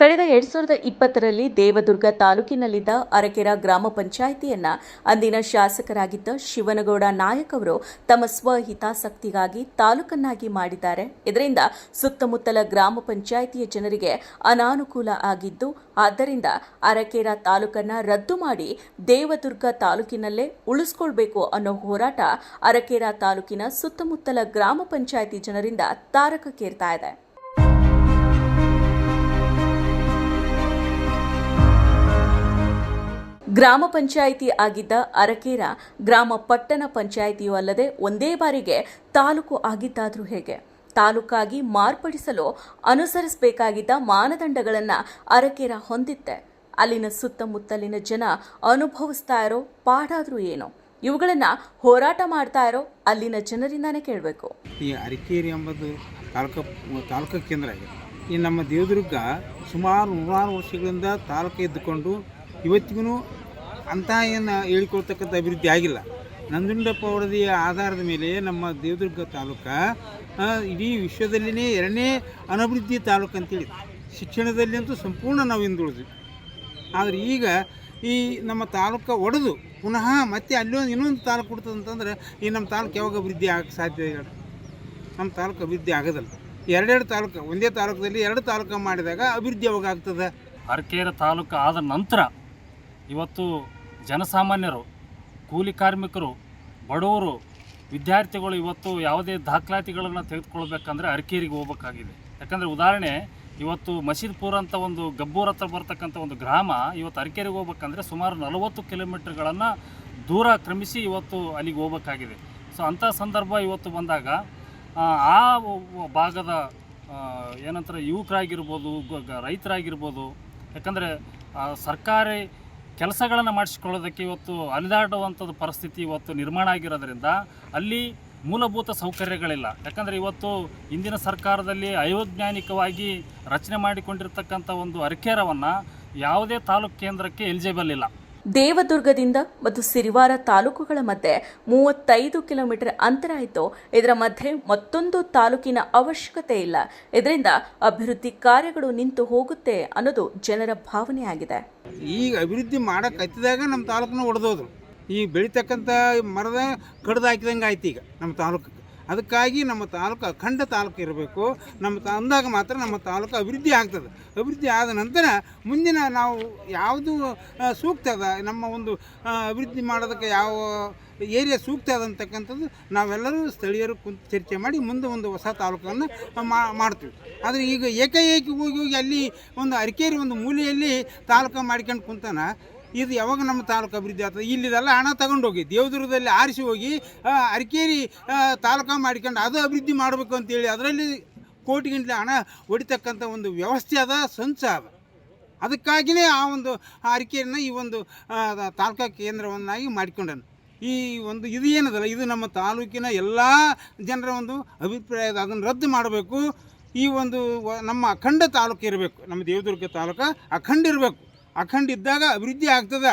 ಕಳೆದ ಎರಡ್ ಸಾವಿರದ ಇಪ್ಪತ್ತರಲ್ಲಿ ದೇವದುರ್ಗ ತಾಲೂಕಿನಲ್ಲಿದ್ದ ಅರಕೆರ ಗ್ರಾಮ ಪಂಚಾಯಿತಿಯನ್ನ ಅಂದಿನ ಶಾಸಕರಾಗಿದ್ದ ಶಿವನಗೌಡ ನಾಯಕ್ ಅವರು ತಮ್ಮ ಸ್ವಹಿತಾಸಕ್ತಿಗಾಗಿ ತಾಲೂಕನ್ನಾಗಿ ಮಾಡಿದ್ದಾರೆ. ಇದರಿಂದ ಸುತ್ತಮುತ್ತಲ ಗ್ರಾಮ ಪಂಚಾಯಿತಿಯ ಜನರಿಗೆ ಅನಾನುಕೂಲ ಆಗಿದ್ದು, ಆದ್ದರಿಂದ ಅರಕೆರ ತಾಲೂಕನ್ನ ರದ್ದು ಮಾಡಿ ದೇವದುರ್ಗ ತಾಲೂಕಿನಲ್ಲೇ ಉಳಿಸ್ಕೊಳ್ಬೇಕು ಅನ್ನೋ ಹೋರಾಟ ಅರಕೆರ ತಾಲೂಕಿನ ಸುತ್ತಮುತ್ತಲ ಗ್ರಾಮ ಪಂಚಾಯಿತಿ ಜನರಿಂದ ತಾರಕಕ್ಕೇರ್ತಾ ಇದೆ. ಗ್ರಾಮ ಪಂಚಾಯಿತಿ ಆಗಿದ್ದ ಅರಕೇರ ಗ್ರಾಮ ಪಟ್ಟಣ ಪಂಚಾಯಿತಿಯೂ ಅಲ್ಲದೆ ಒಂದೇ ಬಾರಿಗೆ ತಾಲೂಕು ಆಗಿದ್ದಾದರೂ ಹೇಗೆ? ತಾಲೂಕಾಗಿ ಮಾರ್ಪಡಿಸಲು ಅನುಸರಿಸಬೇಕಾಗಿದ್ದ ಮಾನದಂಡಗಳನ್ನು ಅರಕೇರ ಹೊಂದಿತ್ತೆ. ಅಲ್ಲಿನ ಸುತ್ತಮುತ್ತಲಿನ ಜನ ಅನುಭವಿಸ್ತಾ ಇರೋ ಪಾಡಾದರೂ ಏನು? ಇವುಗಳನ್ನು ಹೋರಾಟ ಮಾಡ್ತಾ ಇರೋ ಅಲ್ಲಿನ ಜನರಿಂದಾನೇ ಕೇಳಬೇಕು. ಈ ಅರಕೇರಿ ಎಂಬುದು ತಾಲೂಕು ತಾಲೂಕು ಕೇಂದ್ರ ಆಗಿದೆ. ಈ ನಮ್ಮ ದೇವದುರ್ಗ ಸುಮಾರು ನೂರಾರು ವರ್ಷಗಳಿಂದ ತಾಲೂಕು ಇದ್ದುಕೊಂಡು ಇವತ್ತಿಗೂ ಅಂತ ಏನು ಹೇಳಿಕೊಳ್ತಕ್ಕಂಥ ಅಭಿವೃದ್ಧಿ ಆಗಿಲ್ಲ. ನಂಜುಂಡಪ್ಪ ವರದಿಯ ಆಧಾರದ ಮೇಲೆ ನಮ್ಮ ದೇವದುರ್ಗ ತಾಲೂಕು ಇಡೀ ವಿಶ್ವದಲ್ಲಿನೇ ಎರಡನೇ ಅನಭಿವೃದ್ಧಿ ತಾಲೂಕು ಅಂತೇಳಿ ಶಿಕ್ಷಣದಲ್ಲಿ ಅಂತೂ ಸಂಪೂರ್ಣ ನಾವು ಹಿಂದುಳಿದ್ವಿ. ಆದರೆ ಈಗ ಈ ನಮ್ಮ ತಾಲೂಕು ಒಡೆದು ಪುನಃ ಮತ್ತೆ ಅಲ್ಲೊಂದು ಇನ್ನೊಂದು ತಾಲೂಕು ಕೊಡ್ತದಂತಂದ್ರೆ ಈ ನಮ್ಮ ತಾಲೂಕು ಯಾವಾಗ ಅಭಿವೃದ್ಧಿ ಆಗಕ್ಕೆ ಸಾಧ್ಯ ಇಲ್ಲ. ನಮ್ಮ ತಾಲೂಕು ಅಭಿವೃದ್ಧಿ ಆಗೋದಲ್ಲ. ಎರಡೆರಡು ತಾಲೂಕು, ಒಂದೇ ತಾಲೂಕದಲ್ಲಿ ಎರಡು ತಾಲೂಕು ಮಾಡಿದಾಗ ಅಭಿವೃದ್ಧಿ ಯಾವಾಗ ಆಗ್ತದೆ? ಅರಕೇರ ತಾಲೂಕು ಆದ ನಂತರ ಇವತ್ತು ಜನಸಾಮಾನ್ಯರು ಕೂಲಿ ಕಾರ್ಮಿಕರು ಬಡವರು ವಿದ್ಯಾರ್ಥಿಗಳು ಇವತ್ತು ಯಾವುದೇ ದಾಖಲಾತಿಗಳನ್ನು ತೆಗೆದುಕೊಳ್ಬೇಕಂದ್ರೆ ಅರಕೇರಿಗೆ ಹೋಗ್ಬೇಕಾಗಿದೆ. ಯಾಕಂದರೆ ಉದಾಹರಣೆ ಇವತ್ತು ಮಸೀದ್ಪುರ ಅಂತ ಒಂದು ಗಬ್ಬೂರ್ ಹತ್ರ ಬರ್ತಕ್ಕಂಥ ಒಂದು ಗ್ರಾಮ ಇವತ್ತು ಅರಕೇರಿಗೆ ಹೋಗ್ಬೇಕಂದ್ರೆ ಸುಮಾರು ನಲವತ್ತು ಕಿಲೋಮೀಟ್ರ್ಗಳನ್ನು ದೂರ ಕ್ರಮಿಸಿ ಇವತ್ತು ಅಲ್ಲಿಗೆ ಹೋಗ್ಬೇಕಾಗಿದೆ. ಸೊ ಅಂಥ ಸಂದರ್ಭ ಇವತ್ತು ಬಂದಾಗ ಆ, ಭಾಗದ ಏನಂತಾರೆ ಯುವಕರಾಗಿರ್ಬೋದು ರೈತರಾಗಿರ್ಬೋದು ಯಾಕಂದರೆ ಸರ್ಕಾರಿ ಕೆಲಸಗಳನ್ನು ಮಾಡಿಸ್ಕೊಳ್ಳೋದಕ್ಕೆ ಇವತ್ತು ಅಲಿದಾಡುವಂಥದ್ದು ಪರಿಸ್ಥಿತಿ ಇವತ್ತು ನಿರ್ಮಾಣ ಆಗಿರೋದ್ರಿಂದ ಅಲ್ಲಿ ಮೂಲಭೂತ ಸೌಕರ್ಯಗಳಿಲ್ಲ. ಯಾಕಂದರೆ ಇವತ್ತು ಇಂದಿನ ಸರ್ಕಾರದಲ್ಲಿ ಅಯೋಜ್ಞಾನಿಕವಾಗಿ ರಚನೆ ಮಾಡಿಕೊಂಡಿರ್ತಕ್ಕಂಥ ಒಂದು ಅರಿಕೆರವನ್ನು ಯಾವುದೇ ತಾಲೂಕು ಕೇಂದ್ರಕ್ಕೆ ಎಲಿಜಿಬಲ್ ಇಲ್ಲ. ದೇವದುರ್ಗದಿಂದ ಮತ್ತು ಸಿರಿವಾರ ತಾಲೂಕುಗಳ ಮಧ್ಯೆ ಮೂವತ್ತೈದು ಕಿಲೋಮೀಟರ್ ಅಂತರ ಇದ್ದು, ಇದರ ಮಧ್ಯೆ ಮತ್ತೊಂದು ತಾಲೂಕಿನ ಅವಶ್ಯಕತೆ ಇಲ್ಲ. ಇದರಿಂದ ಅಭಿವೃದ್ಧಿ ಕಾರ್ಯಗಳು ನಿಂತು ಹೋಗುತ್ತೆ ಅನ್ನೋದು ಜನರ ಭಾವನೆಯಾಗಿದೆ. ಈಗ ಅಭಿವೃದ್ಧಿ ಮಾಡಕ್ಕೆ ನಮ್ಮ ತಾಲೂಕನ್ನ ಒಡೆದೋದ್ರು. ಈ ಬೆಳೀತಕ್ಕಂಥ ಮರದ ಕಡ್ದು ಹಾಕಿದಂಗೆ ಆಯ್ತು ಈಗ ನಮ್ಮ ತಾಲೂಕು ಅದಕ್ಕಾಗಿ ನಮ್ಮ ತಾಲೂಕು ಅಖಂಡ ತಾಲೂಕು ಇರಬೇಕು. ನಮ್ಮ ಅಂದಾಗ ಮಾತ್ರ ನಮ್ಮ ತಾಲೂಕು ಅಭಿವೃದ್ಧಿ ಆಗ್ತದೆ. ಅಭಿವೃದ್ಧಿ ಆದ ನಂತರ ಮುಂದಿನ ನಾವು ಯಾವುದು ಸೂಕ್ತ ಅದ, ನಮ್ಮ ಒಂದು ಅಭಿವೃದ್ಧಿ ಮಾಡೋದಕ್ಕೆ ಯಾವ ಏರಿಯಾ ಸೂಕ್ತ ಅದ ಅಂತಕ್ಕಂಥದ್ದು ನಾವೆಲ್ಲರೂ ಸ್ಥಳೀಯರು ಕುಂತು ಚರ್ಚೆ ಮಾಡಿ ಮುಂದೆ ಒಂದು ಹೊಸ ತಾಲೂಕನ್ನು ಮಾಡ್ತೀವಿ. ಆದರೆ ಈಗ ಏಕಾಏಕಿ ಹೋಗಿ ಹೋಗಿ ಅಲ್ಲಿ ಒಂದು ಅರಿಕೇರಿ ಒಂದು ಮೂಲೆಯಲ್ಲಿ ತಾಲೂಕು ಮಾಡ್ಕೊಂಡು ಕುಂತಾನ ಇದು ಯಾವಾಗ ನಮ್ಮ ತಾಲೂಕು ಅಭಿವೃದ್ಧಿ ಆಗ್ತದೆ? ಇಲ್ಲಿದೆಲ್ಲ ಹಣ ತಗೊಂಡೋಗಿ ದೇವದುರ್ಗದಲ್ಲಿ ಆರಿಸಿ ಹೋಗಿ ಅರಕೇರಿ ತಾಲೂಕು ಮಾಡ್ಕೊಂಡು ಅದು ಅಭಿವೃದ್ಧಿ ಮಾಡಬೇಕು ಅಂತೇಳಿ ಅದರಲ್ಲಿ ಕೋಟಿಗಂಟ್ಲೆ ಹಣ ಹೊಡಿತಕ್ಕಂಥ ಒಂದು ವ್ಯವಸ್ಥೆ ಅದ ಸಂಚ ಅದ. ಅದಕ್ಕಾಗಿಯೇ ಆ ಒಂದು ಅರಕೇರಿನ ಈ ಒಂದು ತಾಲೂಕಾ ಕೇಂದ್ರವನ್ನಾಗಿ ಮಾಡಿಕೊಂಡನು. ಈ ಒಂದು ಇದು ಏನದಲ್ಲ, ಇದು ನಮ್ಮ ತಾಲೂಕಿನ ಎಲ್ಲ ಜನರ ಒಂದು ಅಭಿಪ್ರಾಯ ಅದ, ಅದನ್ನು ರದ್ದು ಮಾಡಬೇಕು. ಈ ಒಂದು ನಮ್ಮ ಅಖಂಡ ತಾಲೂಕು ಇರಬೇಕು, ನಮ್ಮ ದೇವದುರ್ಗ ತಾಲೂಕು ಅಖಂಡ ಇರಬೇಕು. ಅಖಂಡ ಇದ್ದಾಗ ಅಭಿವೃದ್ಧಿ ಆಗ್ತದೆ.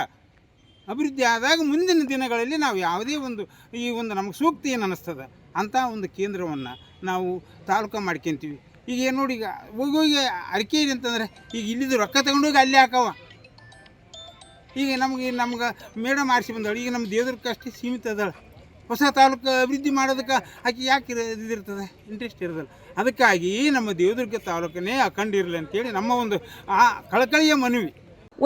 ಅಭಿವೃದ್ಧಿ ಆದಾಗ ಮುಂದಿನ ದಿನಗಳಲ್ಲಿ ನಾವು ಯಾವುದೇ ಒಂದು ಈ ಒಂದು ನಮಗೆ ಸೂಕ್ತ ಏನು ಅನ್ನಿಸ್ತದೆ ಅಂಥ ಒಂದು ಕೇಂದ್ರವನ್ನು ನಾವು ತಾಲೂಕು ಮಾಡ್ಕೊತೀವಿ. ಈಗ ಏನು ನೋಡಿ ಈಗ ಹೋಗಿ ಇದೆ ಅಂತಂದರೆ ಈಗ ಇಲ್ಲಿದ್ದು ರೊಕ್ಕ ತಗೊಂಡೋಗಿ ಅಲ್ಲಿ ಹಾಕವ. ಈಗ ನಮಗೆ ನಮ್ಗೆ ಮೇಡಮ್ ಆರಿಸಿ ಬಂದಳು ಈಗ ನಮ್ಮ ದೇವದುರ್ಗಕ್ಕೆ ಅಷ್ಟೇ ಸೀಮಿತ ಅದಾಳೆ. ಹೊಸ ತಾಲೂಕು ಅಭಿವೃದ್ಧಿ ಮಾಡೋದಕ್ಕೆ ಆಕೆ ಯಾಕೆ ಇದಿರ್ತದೆ ಇಂಟ್ರೆಸ್ಟ್ ಇರೋದಲ್ಲ. ಅದಕ್ಕಾಗಿ ನಮ್ಮ ದೇವದುರ್ಗ ತಾಲೂಕನ್ನೇ ಅಖಂಡ ಇರಲಿ ಅಂತೇಳಿ ನಮ್ಮ ಒಂದು ಆ ಕಳಕಳಿಯ ಮನವಿ.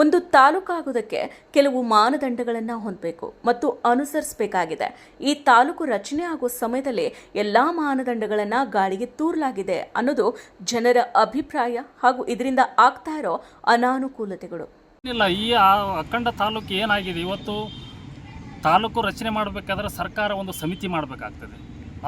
ಒಂದು ತಾಲೂಕಾಗೋದಕ್ಕೆ ಕೆಲವು ಮಾನದಂಡಗಳನ್ನು ಹೊಂದಬೇಕು ಮತ್ತು ಅನುಸರಿಸಬೇಕಾಗಿದೆ. ಈ ತಾಲೂಕು ರಚನೆ ಆಗುವ ಸಮಯದಲ್ಲಿ ಎಲ್ಲ ಮಾನದಂಡಗಳನ್ನು ಗಾಳಿಗೆ ತೂರಲಾಗಿದೆ ಅನ್ನೋದು ಜನರ ಅಭಿಪ್ರಾಯ ಹಾಗೂ ಇದರಿಂದ ಆಗ್ತಾ ಇರೋ ಅನಾನುಕೂಲತೆಗಳು. ಇಲ್ಲ, ಈ ಅಖಂಡ ತಾಲೂಕು ಏನಾಗಿದೆ? ಇವತ್ತು ತಾಲೂಕು ರಚನೆ ಮಾಡಬೇಕಾದ್ರೆ ಸರ್ಕಾರ ಒಂದು ಸಮಿತಿ ಮಾಡಬೇಕಾಗ್ತದೆ.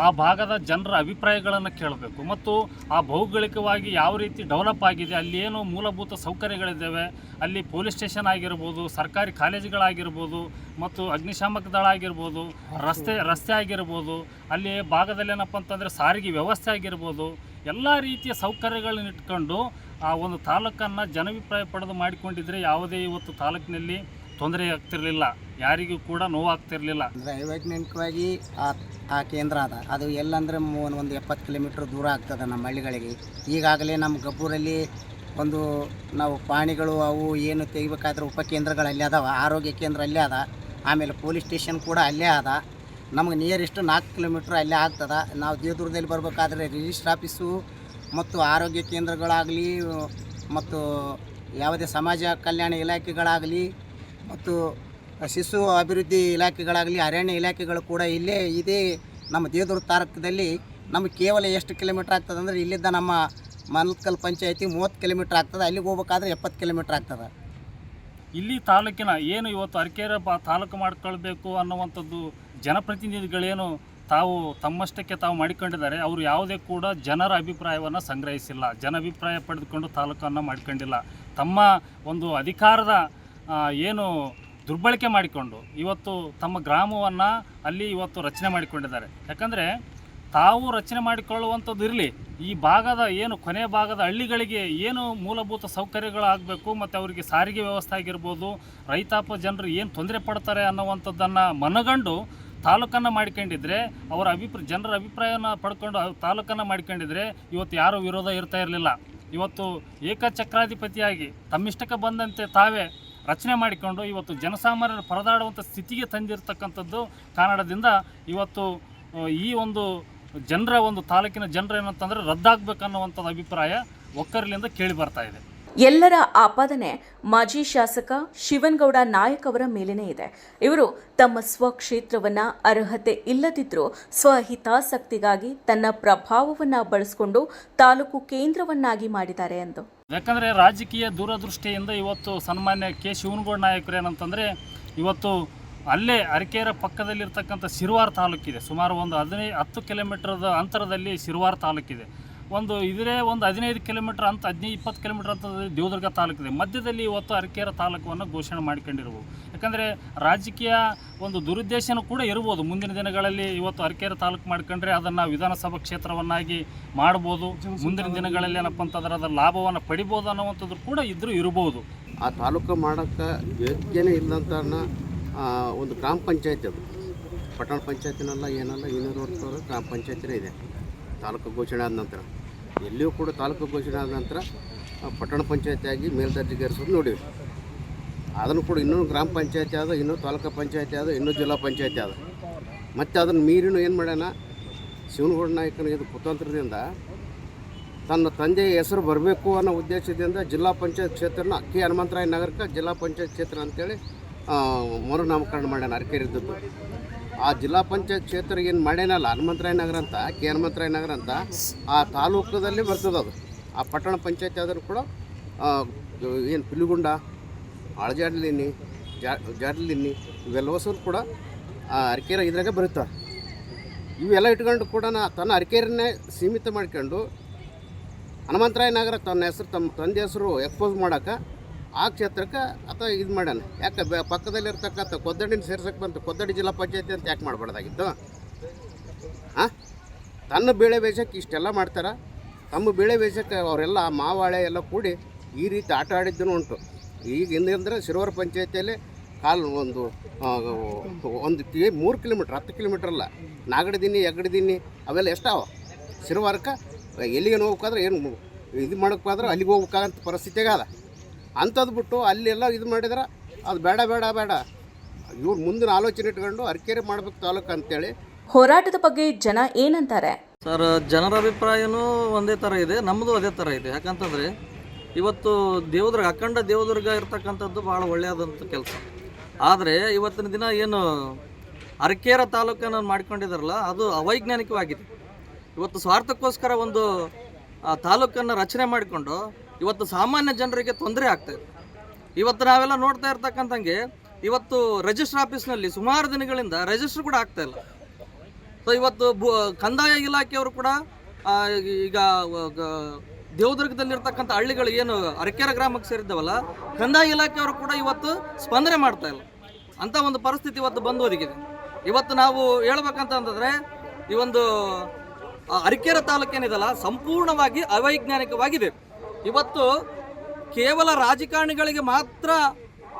ಆ ಭಾಗದ ಜನರ ಅಭಿಪ್ರಾಯಗಳನ್ನು ಕೇಳಬೇಕು. ಮತ್ತು ಆ ಭೌಗೋಳಿಕವಾಗಿ ಯಾವ ರೀತಿ ಡೆವಲಪ್ ಆಗಿದೆ, ಅಲ್ಲಿ ಏನು ಮೂಲಭೂತ ಸೌಕರ್ಯಗಳಿದ್ದಾವೆ, ಅಲ್ಲಿ ಪೊಲೀಸ್ ಸ್ಟೇಷನ್ ಆಗಿರ್ಬೋದು, ಸರ್ಕಾರಿ ಕಾಲೇಜುಗಳಾಗಿರ್ಬೋದು, ಮತ್ತು ಅಗ್ನಿಶಾಮಕ ದಳ ಆಗಿರ್ಬೋದು, ರಸ್ತೆ ರಸ್ತೆ ಆಗಿರ್ಬೋದು, ಅಲ್ಲಿ ಭಾಗದಲ್ಲಿ ಏನಪ್ಪ ಅಂತಂದರೆ ಸಾರಿಗೆ ವ್ಯವಸ್ಥೆ ಆಗಿರ್ಬೋದು, ಎಲ್ಲ ರೀತಿಯ ಸೌಕರ್ಯಗಳನ್ನ ಇಟ್ಕೊಂಡು ಆ ಒಂದು ತಾಲೂಕನ್ನು ಜನಾಭಿಪ್ರಾಯ ಪಡೆದು ಮಾಡಿಕೊಂಡಿದ್ರೆ ಯಾವುದೇ ಇವತ್ತು ತಾಲೂಕಿನಲ್ಲಿ ತೊಂದರೆ ಆಗ್ತಿರಲಿಲ್ಲ, ಯಾರಿಗೂ ಕೂಡ ನೋವಾಗ್ತಿರಲಿಲ್ಲ. ಅಂದರೆ ವೈಜ್ಞಾನಿಕವಾಗಿ ಆ ಆ ಕೇಂದ್ರ ಅದ. ಅದು ಎಲ್ಲಂದ್ರೆ ಮೂ- ಒಂದು ಎಪ್ಪತ್ತು ಕಿಲೋಮೀಟ್ರ್ ದೂರ ಆಗ್ತದೆ ನಮ್ಮ ಹಳ್ಳಿಗಳಿಗೆ. ಈಗಾಗಲೇ ನಮ್ಮ ಗಬ್ಬೂರಲ್ಲಿ ಒಂದು ನಾವು ಪ್ರಾಣಿಗಳು ಅವು ಏನು ತೆಗಿಬೇಕಾದ್ರೆ ಉಪಕೇಂದ್ರಗಳು ಅಲ್ಲೇ ಅದಾವ, ಆರೋಗ್ಯ ಕೇಂದ್ರ ಅಲ್ಲೇ ಅದ. ಆಮೇಲೆ ಪೊಲೀಸ್ ಸ್ಟೇಷನ್ ಕೂಡ ಅಲ್ಲೇ ಅದ. ನಮಗೆ ನಿಯರೆಸ್ಟ್ ನಾಲ್ಕು ಕಿಲೋಮೀಟ್ರ್ ಅಲ್ಲೇ ಆಗ್ತದೆ. ನಾವು ದೇವದುರ್ಗದಲ್ಲಿ ಬರಬೇಕಾದ್ರೆ ರಿಜಿಸ್ಟ್ರ್ ಆಫೀಸು ಮತ್ತು ಆರೋಗ್ಯ ಕೇಂದ್ರಗಳಾಗಲಿ, ಮತ್ತು ಯಾವುದೇ ಸಮಾಜ ಕಲ್ಯಾಣ ಇಲಾಖೆಗಳಾಗಲಿ ಮತ್ತು ಶಿಶು ಅಭಿವೃದ್ಧಿ ಇಲಾಖೆಗಳಾಗಲಿ, ಅರಣ್ಯ ಇಲಾಖೆಗಳು ಕೂಡ ಇಲ್ಲೇ ಇದೇ ನಮ್ಮ ದೇವದುರ್ಗ ತಾರಕದಲ್ಲಿ ನಮಗೆ ಕೇವಲ ಎಷ್ಟು ಕಿಲೋಮೀಟ್ರ್ ಆಗ್ತದೆ ಅಂದರೆ ಇಲ್ಲಿದ್ದ ನಮ್ಮ ಮಲ್ಕಲ್ ಪಂಚಾಯತಿ ಮೂವತ್ತು ಕಿಲೋಮೀಟ್ರ್ ಆಗ್ತದೆ. ಅಲ್ಲಿಗೆ ಹೋಗ್ಬೇಕಾದ್ರೆ ಎಪ್ಪತ್ತು ಕಿಲೋಮೀಟ್ರ್ ಆಗ್ತದೆ. ಇಲ್ಲಿ ತಾಲೂಕಿನ ಏನು ಇವತ್ತು ಅರಕೆರೆ ಬಾ ತಾಲೂಕು ಮಾಡ್ಕೊಳ್ಬೇಕು ಅನ್ನುವಂಥದ್ದು ಜನಪ್ರತಿನಿಧಿಗಳೇನು ತಾವು ತಮ್ಮಷ್ಟಕ್ಕೆ ತಾವು ಮಾಡಿಕೊಂಡಿದ್ದಾರೆ, ಅವರು ಯಾವುದೇ ಕೂಡ ಜನರ ಅಭಿಪ್ರಾಯವನ್ನು ಸಂಗ್ರಹಿಸಿಲ್ಲ ಜನ ಅಭಿಪ್ರಾಯ ಪಡೆದುಕೊಂಡು ತಾಲೂಕನ್ನು ಮಾಡ್ಕೊಂಡಿಲ್ಲ. ತಮ್ಮ ಒಂದು ಅಧಿಕಾರದ ಏನು ದುರ್ಬಳಕೆ ಮಾಡಿಕೊಂಡು ಇವತ್ತು ತಮ್ಮ ಗ್ರಾಮವನ್ನು ಅಲ್ಲಿ ಇವತ್ತು ರಚನೆ ಮಾಡಿಕೊಂಡಿದ್ದಾರೆ. ಯಾಕಂದರೆ ತಾವು ರಚನೆ ಮಾಡಿಕೊಳ್ಳುವಂಥದ್ದು ಇರಲಿ. ಈ ಭಾಗದ ಏನು ಕೊನೆ ಭಾಗದ ಹಳ್ಳಿಗಳಿಗೆ ಏನು ಮೂಲಭೂತ ಸೌಕರ್ಯಗಳಾಗಬೇಕು ಮತ್ತು ಅವರಿಗೆ ಸಾರಿಗೆ ವ್ಯವಸ್ಥೆ ಆಗಿರ್ಬೋದು, ರೈತಾಪ ಜನರು ಏನು ತೊಂದರೆ ಪಡ್ತಾರೆ ಅನ್ನೋವಂಥದ್ದನ್ನು ಮನಗಂಡು ತಾಲೂಕನ್ನು ಮಾಡ್ಕೊಂಡಿದ್ರೆ, ಅವರ ಅಭಿಪ್ರಾಯ ಜನರ ಅಭಿಪ್ರಾಯನ ಪಡ್ಕೊಂಡು ತಾಲೂಕನ್ನು ಮಾಡ್ಕೊಂಡಿದ್ರೆ ಇವತ್ತು ಯಾರೂ ವಿರೋಧ ಇರ್ತಾ ಇರಲಿಲ್ಲ. ಇವತ್ತು ಏಕಚಕ್ರಾಧಿಪತಿಯಾಗಿ ತಮ್ಮಿಷ್ಟಕ್ಕೆ ಬಂದಂತೆ ತಾವೇ ರಚನೆ ಮಾಡಿಕೊಂಡು ಇವತ್ತು ಜನಸಾಮಾನ್ಯರು ಪರದಾಡುವಂಥ ಸ್ಥಿತಿಗೆ ತಂದಿರತಕ್ಕಂಥದ್ದು ಕಾರಣದಿಂದ ಇವತ್ತು ಈ ಒಂದು ಜನರ ಒಂದು ತಾಲೂಕಿನ ಜನರ ಏನಂತಂದರೆ ರದ್ದಾಗಬೇಕನ್ನುವಂಥದ್ದು ಅಭಿಪ್ರಾಯ ಒಕ್ಕರ್ಲಿಂದ ಕೇಳಿ ಬರ್ತಾ ಇದೆ. ಎಲ್ಲರ ಆಪಾದನೆ ಮಾಜಿ ಶಾಸಕ ಶಿವನ್ಗೌಡ ನಾಯಕ್ ಅವರ ಮೇಲೇನೇ ಇದೆ. ಇವರು ತಮ್ಮ ಸ್ವಕ್ಷೇತ್ರವನ್ನ ಅರ್ಹತೆ ಇಲ್ಲದಿದ್ದರೂ ಸ್ವಹಿತಾಸಕ್ತಿಗಾಗಿ ತನ್ನ ಪ್ರಭಾವವನ್ನ ಬಳಸಿಕೊಂಡು ತಾಲೂಕು ಕೇಂದ್ರವನ್ನಾಗಿ ಮಾಡಿದ್ದಾರೆ ಎಂದು. ಯಾಕಂದರೆ ರಾಜಕೀಯ ದೂರದೃಷ್ಟಿಯಿಂದ ಇವತ್ತು ಸನ್ಮಾನ್ಯ ಕೆ. ಶಿವನಗೌಡ ನಾಯಕರು ಏನಂತಂದರೆ ಇವತ್ತು ಅಲ್ಲೇ ಅರಕೇರ ಪಕ್ಕದಲ್ಲಿರ್ತಕ್ಕಂಥ ಸಿರುವಾರ ತಾಲೂಕಿದೆ. ಸುಮಾರು ಒಂದು ಹದಿನೈದು ಹತ್ತು ಕಿಲೋಮೀಟರ್ದ ಅಂತರದಲ್ಲಿ ಸಿರುವಾರ ತಾಲೂಕಿದೆ. ಒಂದು ಇದರೇ ಒಂದು ಹದಿನೈದು ಕಿಲೋಮೀಟರ್ ಅಂತ ಹದಿನೈದು ಇಪ್ಪತ್ತು ಕಿಲೋಮೀಟರ್ ಅಂತ ದೇವದುರ್ಗ ತಾಲೂಕಿದೆ. ಮಧ್ಯದಲ್ಲಿ ಇವತ್ತು ಅರಕೇರ ತಾಲೂಕನ್ನು ಘೋಷಣೆ ಮಾಡಿಕೊಂಡಿರ್ಬೋದು ಯಾಕಂದರೆ ರಾಜಕೀಯ ಒಂದು ದುರುದ್ದೇಶನೂ ಕೂಡ ಇರ್ಬೋದು. ಮುಂದಿನ ದಿನಗಳಲ್ಲಿ ಇವತ್ತು ಅರಕೇರ ತಾಲೂಕು ಮಾಡ್ಕೊಂಡ್ರೆ ಅದನ್ನು ವಿಧಾನಸಭಾ ಕ್ಷೇತ್ರವನ್ನಾಗಿ ಮಾಡ್ಬೋದು. ಮುಂದಿನ ದಿನಗಳಲ್ಲಿ ಏನಪ್ಪ ಅಂತಂದ್ರೆ ಅದರ ಲಾಭವನ್ನು ಪಡಿಬೋದು ಅನ್ನುವಂಥದ್ದು ಕೂಡ ಇದ್ದರೂ ಇರ್ಬೋದು. ಆ ತಾಲೂಕು ಮಾಡೋಕ್ಕೆ ಯೋಗ್ಯನೇ ಇಲ್ಲ ಅಂತ ಒಂದು ಗ್ರಾಮ ಪಂಚಾಯತಿ ಅದು. ಪಟ್ಟಣ ಪಂಚಾಯತಿನಲ್ಲ ಏನಲ್ಲ ಇನ್ನೂರು ವರ್ಷ ಗ್ರಾಮ ಪಂಚಾಯತಿನೇ ಇದೆ. ತಾಲೂಕು ಘೋಷಣೆ ಆದ ನಂತರ. ಎಲ್ಲಿಯೂ ಕೂಡ ತಾಲೂಕು ಘೋಷಣೆ ಆದ ನಂತರ ಪಟ್ಟಣ ಪಂಚಾಯತಿಯಾಗಿ ಮೇಲ್ದರ್ಜೆಗೇರಿಸೋದು ನೋಡಿವಿ. ಅದನ್ನು ಕೂಡ ಇನ್ನೂ ಗ್ರಾಮ ಪಂಚಾಯತಿ ಆದ, ಇನ್ನೂ ತಾಲೂಕು ಪಂಚಾಯತಿ ಆದ, ಇನ್ನೂ ಜಿಲ್ಲಾ ಪಂಚಾಯತಿ ಆದ. ಮತ್ತು ಅದನ್ನು ಮೀರಿನೂ ಏನು ಮಾಡ್ಯಾನ? ಶಿವನಗೌಡ ನಾಯಕನ ಇದು ಕುತಂತ್ರದಿಂದ ತನ್ನ ತಂದೆಯ ಹೆಸರು ಬರಬೇಕು ಅನ್ನೋ ಉದ್ದೇಶದಿಂದ ಜಿಲ್ಲಾ ಪಂಚಾಯತ್ ಕ್ಷೇತ್ರನ ಕೆ ಹನುಮಂತರಾಯ ನಗರಕ್ಕೆ ಜಿಲ್ಲಾ ಪಂಚಾಯತ್ ಕ್ಷೇತ್ರ ಅಂತೇಳಿ ಮರುನಾಮಕರಣ ಮಾಡ್ಯಾನ ಅರಕೇರಿದ್ದದ್ದು ಆ ಜಿಲ್ಲಾ ಪಂಚಾಯತ್ ಕ್ಷೇತ್ರ ಏನು ಮಾಡ್ಯಾನಲ್ಲ ಹನುಮಂತರಾಯ ನಗರ ಅಂತ, ಕೆ ಹನುಮಂತರಾಯ ನಗರ ಅಂತ, ಆ ತಾಲೂಕದಲ್ಲಿ ಬರ್ತದೆ ಅದು. ಆ ಪಟ್ಟಣ ಪಂಚಾಯತ್ ಆದರೂ ಕೂಡ ಏನು ಪಿಲಿಗುಂಡ ಅಳಜಾಡ್ಲಿನಿ ಜಾ, ಜಾಡ್ಲಿನಿ ಇವೆಲ್ಲವಸರು ಕೂಡ, ಆ, ಅರಕೇರ ಇದ್ರಾಗೆ ಬರುತ್ತೆ. ಇವೆಲ್ಲ ಇಟ್ಕೊಂಡು ಕೂಡ ತನ್ನ ಅರಕೇರನ್ನೇ ಸೀಮಿತ ಮಾಡ್ಕೊಂಡು ಹನುಮಂತರಾಯ ನಗರ ತನ್ನ ಹೆಸರು ತಮ್ಮ ತಂದೆ ಹೆಸರು ಎಕ್ಸ್ಪೋಸ್ ಮಾಡೋಕೆ ಆ ಕ್ಷೇತ್ರಕ್ಕೆ ಅಥವಾ ಇದು ಮಾಡ್ಯಾನ. ಯಾಕೆ ಬೆ ಪಕ್ಕದಲ್ಲಿರ್ತಕ್ಕಂಥ ಕೊದ್ದಡಿನ ಸೇರ್ಸಕ್ಕೆ ಬಂತು, ಕೊದ್ದಡಿ ಜಿಲ್ಲಾ ಪಂಚಾಯತಿ ಅಂತ ಯಾಕೆ ಮಾಡಬಾರ್ದಾಗಿತ್ತು? ಹಾಂ ತನ್ನ ಬೇಳೆ ಬೇಸಕ್ಕೆ ಇಷ್ಟೆಲ್ಲ ಮಾಡ್ತಾರೆ. ತಮ್ಮ ಬೇಳೆ ಬೇಸಕ್ಕೆ ಅವರೆಲ್ಲ ಮಾವಾಳೆ ಎಲ್ಲ ಕೂಡಿ ಈ ರೀತಿ ಆಟ ಆಡಿದ್ದೂ ಉಂಟು. ಈಗ ಹಿಂದೆ ಶಿರೋವರ ಪಂಚಾಯತಿಯಲ್ಲಿ ಕಾಲು ಒಂದು ಒಂದು ಕಿ, ಮೂರು ಕಿಲೋಮೀಟ್ರ್, ಹತ್ತು ಕಿಲೋಮೀಟ್ರ್ ಅಲ್ಲ. ನಾಗಡದಿನಿ ಎಗಡದಿನಿ ಅವೆಲ್ಲ ಎಷ್ಟಾವ? ಶಿರವಾರಕ್ಕೆ ಎಲ್ಲಿಗೆ ಹೋಗ್ಬೇಕಾದ್ರೆ ಏನು ಇದು ಮಾಡೋಕ್ಕಾದ್ರೆ ಅಲ್ಲಿಗೆ ಹೋಗ್ಬೇಕಾದಂಥ ಪರಿಸ್ಥಿತಿಗೆ ಅದ. ಅಂಥದ್ದು ಬಿಟ್ಟು ಅಲ್ಲೆಲ್ಲ ಇದು ಮಾಡಿದ್ರೆ ಅದು ಬೇಡ ಬೇಡ ಬೇಡ. ಇವ್ರು ಮುಂದಿನ ಆಲೋಚನೆ ಇಟ್ಕೊಂಡು ಅರ್ಕೇರಿ ಮಾಡ್ಬೇಕು ತಾಲೂಕು ಅಂತೇಳಿ. ಹೋರಾಟದ ಬಗ್ಗೆ ಜನ ಏನಂತಾರೆ? ಸರ್ ಜನರ ಅಭಿಪ್ರಾಯನೂ ಒಂದೇ ಥರ ಇದೆ ನಮ್ಮದು ಅದೇ ಥರ ಇದೆ. ಯಾಕಂತಂದರೆ ಇವತ್ತು ದೇವದುರ್ಗ ಅಖಂಡ ದೇವದುರ್ಗ ಇರ್ತಕ್ಕಂಥದ್ದು ಭಾಳ ಒಳ್ಳೆಯದಂಥ ಕೆಲಸ. ಆದರೆ ಇವತ್ತಿನ ದಿನ ಏನು ಅರಕೇರ ತಾಲೂಕನ್ನು ಮಾಡ್ಕೊಂಡಿದ್ದಾರಲ್ಲ ಅದು ಅವೈಜ್ಞಾನಿಕವಾಗಿದೆ. ಇವತ್ತು ಸ್ವಾರ್ಥಕ್ಕೋಸ್ಕರ ಒಂದು ಆ, ತಾಲೂಕನ್ನು ರಚನೆ ಮಾಡಿಕೊಂಡು ಇವತ್ತು ಸಾಮಾನ್ಯ ಜನರಿಗೆ ತೊಂದರೆ ಆಗ್ತಾಯಿದೆ ಇವತ್ತು ನಾವೆಲ್ಲ ನೋಡ್ತಾ ಇರ್ತಕ್ಕಂಥಂಗೆ ಇವತ್ತು ರಿಜಿಸ್ಟರ್ ಆಫೀಸ್ನಲ್ಲಿ ಸುಮಾರು ದಿನಗಳಿಂದ ರಿಜಿಸ್ಟರ್ ಕೂಡ ಆಗ್ತಾ ಇಲ್ಲ. ಸೊ ಇವತ್ತು ಭೂ, ಕಂದಾಯ ಇಲಾಖೆಯವರು ಕೂಡ ಈಗ ದೇವದುರ್ಗದಲ್ಲಿರ್ತಕ್ಕಂಥ ಹಳ್ಳಿಗಳು ಏನು ಅರಕೆರೆ ಗ್ರಾಮಕ್ಕೆ ಸೇರಿದ್ದವಲ್ಲ, ಕಂದಾಯ ಇಲಾಖೆಯವರು ಕೂಡ ಇವತ್ತು ಸ್ಪಂದನೆ ಮಾಡ್ತಾ ಇಲ್ಲ. ಅಂಥ ಒಂದು ಪರಿಸ್ಥಿತಿ ಇವತ್ತು ಬಂದು ಒದಗಿದೆ ಇವತ್ತು ನಾವು ಹೇಳ್ಬೇಕಂತ ಅಂತಂದರೆ, ಈ ಒಂದು ಅರಕೆರೆ ತಾಲೂಕೇನಿದಲ್ಲ ಸಂಪೂರ್ಣವಾಗಿ ಅವೈಜ್ಞಾನಿಕವಾಗಿದೆ. ಇವತ್ತು ಕೇವಲ ರಾಜಕಾರಣಿಗಳಿಗೆ ಮಾತ್ರ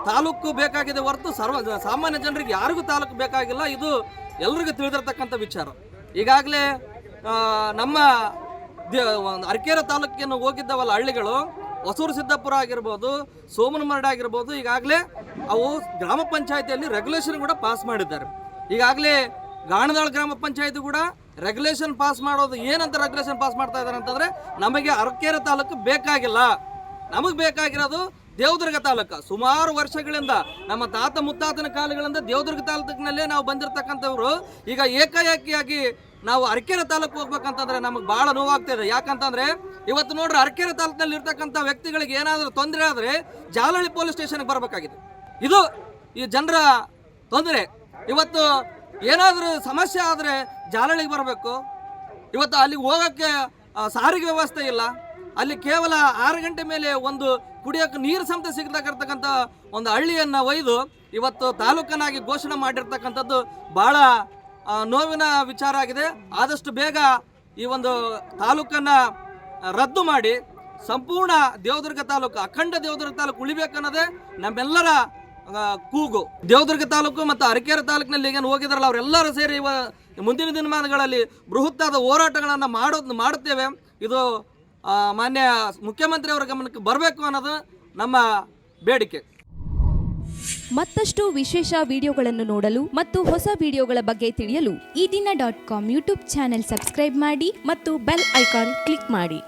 ತಾಲೂಕು ಬೇಕಾಗಿದೆ ಹೊರತು ಸರ್ವ ಸಾಮಾನ್ಯ ಜನರಿಗೆ ಯಾರಿಗೂ ತಾಲೂಕು ಬೇಕಾಗಿಲ್ಲ. ಇದು ಎಲ್ರಿಗೂ ತಿಳಿದಿರ್ತಕ್ಕಂಥ ವಿಚಾರ. ಈಗಾಗಲೇ ನಮ್ಮ ಅರಕೇರ ತಾಲೂಕಿನ ಹೋಗಿದ್ದವಲ್ಲ ಹಳ್ಳಿಗಳು, ಹೊಸೂರು ಸಿದ್ದಾಪುರ ಆಗಿರ್ಬೋದು ಸೋಮನಮರಡಿ ಆಗಿರ್ಬೋದು, ಈಗಾಗಲೇ ಅವು ಗ್ರಾಮ ಪಂಚಾಯತಿಯಲ್ಲಿ ರೆಗ್ಯುಲೇಷನ್ ಕೂಡ ಪಾಸ್ ಮಾಡಿದ್ದಾರೆ. ಈಗಾಗಲೇ ಗಾಣದಾಳ ಗ್ರಾಮ ಪಂಚಾಯತಿ ಕೂಡ ರೆಗ್ಯುಲೇಷನ್ ಪಾಸ್ ಮಾಡೋದು ಏನಂತ ರೆಗ್ಯುಲೇಷನ್ ಪಾಸ್ ಮಾಡ್ತಾ ಇದ್ದಾರೆ ಅಂತಂದ್ರೆ ನಮಗೆ ಅರಕೆರೆ ತಾಲೂಕು ಬೇಕಾಗಿಲ್ಲ. ನಮಗೆ ಬೇಕಾಗಿರೋದು ದೇವದುರ್ಗ ತಾಲೂಕು. ಸುಮಾರು ವರ್ಷಗಳಿಂದ ನಮ್ಮ ತಾತ ಮುತ್ತಾತನ ಕಾಲಗಳಿಂದ ದೇವದುರ್ಗ ತಾಲೂಕಿನಲ್ಲೇ ನಾವು ಬಂದಿರತಕ್ಕಂಥವ್ರು. ಈಗ ಏಕಾಏಕಿಯಾಗಿ ನಾವು ಅರಕೆರೆ ತಾಲೂಕು ಹೋಗ್ಬೇಕಂತಂದ್ರೆ ನಮಗೆ ಭಾಳ ನೋವಾಗ್ತಿದೆ ಯಾಕಂತಂದ್ರೆ ಇವತ್ತು ನೋಡ್ರಿ ಅರಕೆರೆ ತಾಲೂಕಿನಲ್ಲಿ ಇರ್ತಕ್ಕಂಥ ವ್ಯಕ್ತಿಗಳಿಗೆ ಏನಾದರೂ ತೊಂದರೆ ಆದರೆ ಜಾಲಹಳ್ಳಿ ಪೊಲೀಸ್ ಸ್ಟೇಷನ್ಗೆ ಬರಬೇಕಾಗಿದೆ. ಇದು ಈ ಜನರ ತೊಂದರೆ. ಇವತ್ತು ಏನಾದರೂ ಸಮಸ್ಯೆ ಆದರೆ ಜಾಲಳಿಗೆ ಬರಬೇಕು. ಇವತ್ತು ಅಲ್ಲಿಗೆ ಹೋಗೋಕ್ಕೆ ಸಾರಿಗೆ ವ್ಯವಸ್ಥೆ ಇಲ್ಲ. ಅಲ್ಲಿ ಕೇವಲ ಆರು ಗಂಟೆ ಮೇಲೆ ಒಂದು ಕುಡಿಯೋಕ್ಕೆ ನೀರು ಸಮೇತ ಸಿಗ್ತಕ್ಕಂಥ ಒಂದು ಹಳ್ಳಿಯನ್ನು ಒಯ್ದು ಇವತ್ತು ತಾಲೂಕನಾಗಿ ಘೋಷಣೆ ಮಾಡಿರ್ತಕ್ಕಂಥದ್ದು ಭಾಳ ನೋವಿನ ವಿಚಾರ ಆಗಿದೆ. ಆದಷ್ಟು ಬೇಗ ಈ ಒಂದು ತಾಲೂಕನ್ನು ರದ್ದು ಮಾಡಿ, ಸಂಪೂರ್ಣ ದೇವದುರ್ಗ ತಾಲೂಕು, ಅಖಂಡ ದೇವದುರ್ಗ ತಾಲೂಕು ಉಳಿಬೇಕನ್ನೋದೇ ನಮ್ಮೆಲ್ಲರ ಕೂಗು. ದೇವದುರ್ಗ ತಾಲೂಕು ಮತ್ತು ಅರಕೆರೆ ತಾಲೂಕಿನಲ್ಲಿ ಏನು ಹೋಗಿದಾರಲ್ಲ, ಅವರೆಲ್ಲರೂ ಸೇರಿ ಇವ ಮುಂದಿನ ದಿನಮಾನಗಳಲ್ಲಿ ಬೃಹತ್ತಾದ ಹೋರಾಟಗಳನ್ನು ಮಾಡೋದು ಮಾಡುತ್ತೇವೆ. ಇದು ಮಾನ್ಯ ಮಾನ್ಯ ಮುಖ್ಯಮಂತ್ರಿಯವರ ಗಮನಕ್ಕೆ ಬರಬೇಕು ಅನ್ನೋದು ನಮ್ಮ ಬೇಡಿಕೆ. ಮತ್ತಷ್ಟು ವಿಶೇಷ ವಿಡಿಯೋಗಳನ್ನು ನೋಡಲು ಮತ್ತು ಹೊಸ ವಿಡಿಯೋಗಳ ಬಗ್ಗೆ ತಿಳಿಯಲು Eedina dot com YouTube channel subscribe ಮಾಡಿ ಮತ್ತು ಬೆಲ್ ಐಕಾನ್ ಕ್ಲಿಕ್ ಮಾಡಿ.